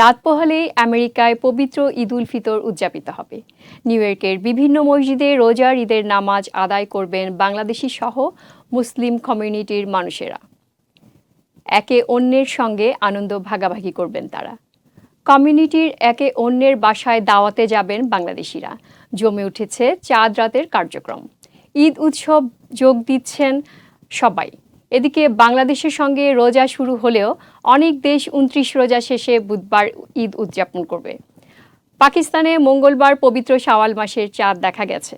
রাত পোহালেই আমেরিকায় পবিত্র ঈদ উল ফিতর উদযাপিত হবে। নিউ ইয়র্কের বিভিন্ন মসজিদে রোজার ঈদের নামাজ আদায় করবেন বাংলাদেশি সহ মুসলিম কমিউনিটির মানুষেরা। একে অন্যের সঙ্গে আনন্দ ভাগাভাগি করবেন তারা। কমিউনিটির একে অন্যের বাসায় দাওয়াতে যাবেন বাংলাদেশিরা। জমে উঠেছে চাঁদ রাতের কার্যক্রম। ঈদ উৎসব যোগ দিচ্ছেন সবাই। এদিকে বাংলাদেশের সঙ্গে রোজা শুরু হলেও অনেক দেশ উনত্রিশ রোজা শেষে বুধবার ঈদ উদযাপন করবে। পাকিস্তানে মঙ্গলবার পবিত্র শাওয়াল মাসের চাঁদ দেখা গেছে।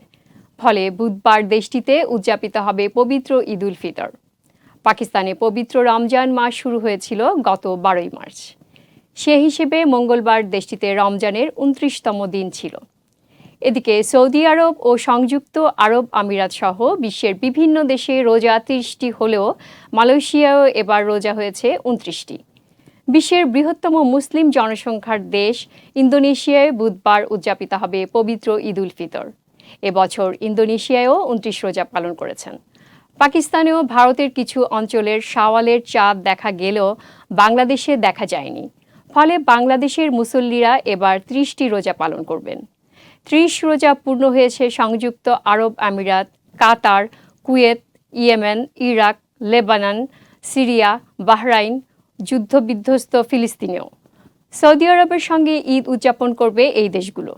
ফলে বুধবার দেশটিতে উদযাপিত হবে পবিত্র ঈদ উল ফিতর। পাকিস্তানে পবিত্র রমজান মাস শুরু হয়েছিল গত বারোই মার্চ। সে হিসেবে মঙ্গলবার দেশটিতে রমজানের উনত্রিশতম দিন ছিল। এদিকে সৌদি আরব ও সংযুক্ত আরব আমিরাত সহ বিশ্বের বিভিন্ন দেশে রোজা ত্রিশটি হলেও মালয়েশিয়াও এবার রোজা হয়েছে উনত্রিশটি বিশ্বের বৃহত্তম মুসলিম জনসংখ্যার দেশ ইন্দোনেশিয়ায় বুধবার উদযাপিত হবে পবিত্র ঈদ উল ফিতর। এবছর ইন্দোনেশিয়ায়ও উনত্রিশ রোজা পালন করেছেন। পাকিস্তানেও ভারতের কিছু অঞ্চলের শাওয়ালের চাঁদ দেখা গেলেও বাংলাদেশে দেখা যায়নি। ফলে বাংলাদেশের মুসল্লিরা এবার ত্রিশটি রোজা পালন করবেন। ত্রিশ রোজা পূর্ণ হয়েছে সংযুক্ত আরব আমিরাত, Qatar, Kuwait, Yemen, Iraq, Lebanon, Syria, Bahrain, যুদ্ধবিধ্বস্ত ফিলিস্তিনেও। সৌদি আরবের সঙ্গে ঈদ উদযাপন করবে এই দেশগুলো।